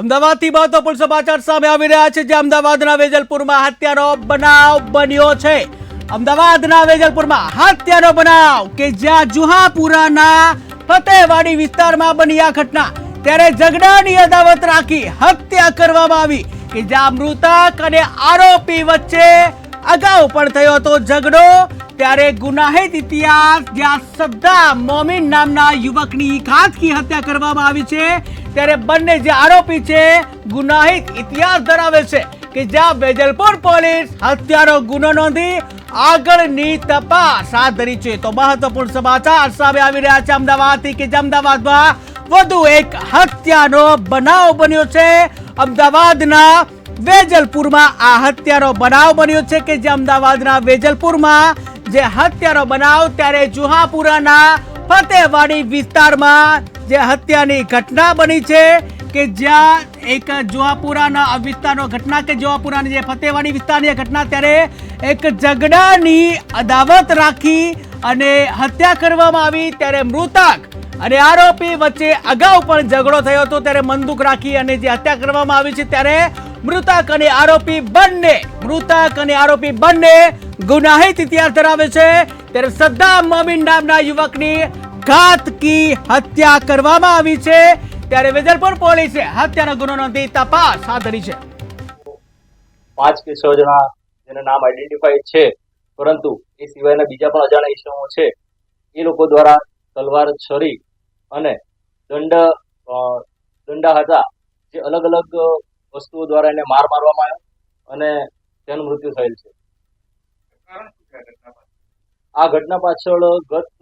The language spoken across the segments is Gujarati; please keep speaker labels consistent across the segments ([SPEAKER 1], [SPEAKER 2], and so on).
[SPEAKER 1] અમદાવાદથી મહત્વપૂર્ણ સમાચાર સામે આવી રહ્યા છે, જે અમદાવાદના વેજલપુરમાં હત્યાનો બનાવ બન્યો છે. અમદાવાદના વેજલપુરમાં હત્યાનો બનાવ કે જ્યાં જુહાપુરાના ફતેહવાડી વિસ્તારમાં બની આ ઘટના. ત્યારે ઝઘડાની અદાવત રાખી હત્યા કરવામાં આવી કે જ્યાં મૃતક અને આરોપી વચ્ચે અગાઉ પણ થયો હતો ઝઘડો. ત્યારે ગુનાહિત ઇતિહાસ જ્યાં સદ્દા મોમીન નામના યુવકની ઘાતકી હત્યા કરવામાં આવી છે, ત્યારે બંને જે આરોપી છે, ગુનાહિત ઇતિહાસ ધરાવે છે કે જ્યાં વેજલપુર પોલીસ હત્યાનો ગુનો નોંધી આગળની તપાસ હાથ ધરી છે. તો મહત્વપૂર્ણ સમાચાર સામે આવી રહ્યા છે અમદાવાદથી કે જે અમદાવાદમાં વધુ એક હત્યાનો બનાવ બન્યો છે. અમદાવાદના વેજલપુરમાં આ હત્યાનો બનાવ બન્યો છે કે જે અમદાવાદના વેજલપુરમાં જે હત્યાનો બનાવ ત્યારે જુહાપુરાના ફતેહવાડી વિસ્તારમાં જે હત્યાની ઘટના બની છે કે જ્યાં એક જુહાપુરાના વિસ્તારનો ઘટના કે જુહાપુરાની જે ફતેહવાડી વિસ્તારની ઘટના ત્યારે એક ઝઘડાની અદાવત રાખી અને હત્યા કરવામાં આવી ત્યારે મૃતક અને આરોપી વચ્ચે અગાઉ પણ ઝઘડો થયો હતો ત્યારે બંદૂક રાખી અને જે હત્યા કરવામાં આવી છે ત્યારે મૃતક અને આરોપી બંને, મૃતક અને આરોપી બંને ગુનાહિત ઇતિહાસ ધરાવે છે, ત્યારે સદ્દામ મોમિન નામના યુવકની ઘાતકી હત્યા કરવામાં આવી છે. ત્યારે વેજલપુર પોલીસે હત્યાનો ગુનો નોંધી તપાસ હાથ ધરી છે.
[SPEAKER 2] પાંચ કે છ જણા જેના નામ આઈડેન્ટિફાઈડ છે, પરંતુ એ સિવાયના બીજા પણ અજાણ્યા ઇસમો છે. એ લોકો દ્વારા તલવાર છરી અને દંડ દંડા હતા. જે અલગ અલગ વસ્તુઓ દ્વારા એને માર મારવામાં આવ્યો અને તેનું મૃત્યુ થયેલ છે. આ ઘટના પાછળ ગત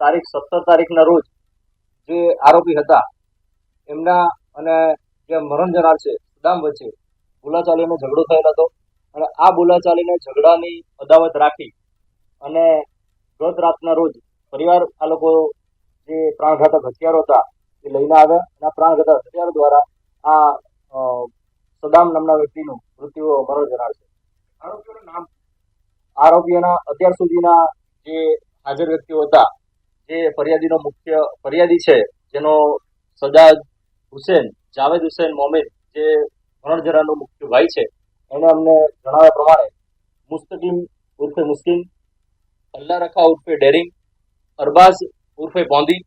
[SPEAKER 2] તારીખ સત્તર તારીખના રોજ જે આરોપી હતા, એમના અને જે મરણ જનાર છે, સદામ વચ્ચે બોલાચાલીનો ઝઘડો થયેલ હતો અને આ બોલાચાલીને ઝઘડાની અદાવત રાખી અને ગત રાતના રોજ પરિવાર આ લોકો જે પ્રાણઘાતક હથિયારો હતા એ લઈને આવ્યા અને આ પ્રાણઘાતક હથિયારો દ્વારા આ સદામ નામના વ્યક્તિનું મૃત્યુ મરણ જનાર છે. આરોપીઓનું નામ આરોપીઓના અત્યાર સુધીના જે હાજર વ્યક્તિઓ હતા, જે ફરિયાદીનો મુખ્ય ફરિયાદી છે, જેનો સજાદ હુસેન, જાવેદ હુસેન મોમિન, જે મરણ મુખ્ય ભાઈ છે, એને અમને જણાવ્યા પ્રમાણે મુસ્તકીમ ઉર્ફે મુસ્લિમ અલ્લા રખા ઉર્ફે ડેરિંગ, અરબાઝ ઉર્ફે બોંદી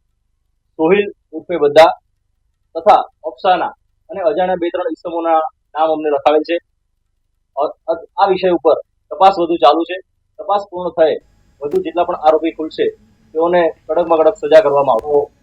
[SPEAKER 2] સોહિલ ઉર્ફે બદ્દા તથા અફસાના અને અજાણ્યા બે ત્રણ ઇસમોના નામ અમને લખાવેલ છે. આ વિષય ઉપર તપાસ વધુ ચાલુ છે. તપાસ પૂર્ણ થાય, વધુ જેટલા પણ આરોપી ખુલશે, તેઓને કડકમાં કડક સજા કરવામાં આવશે.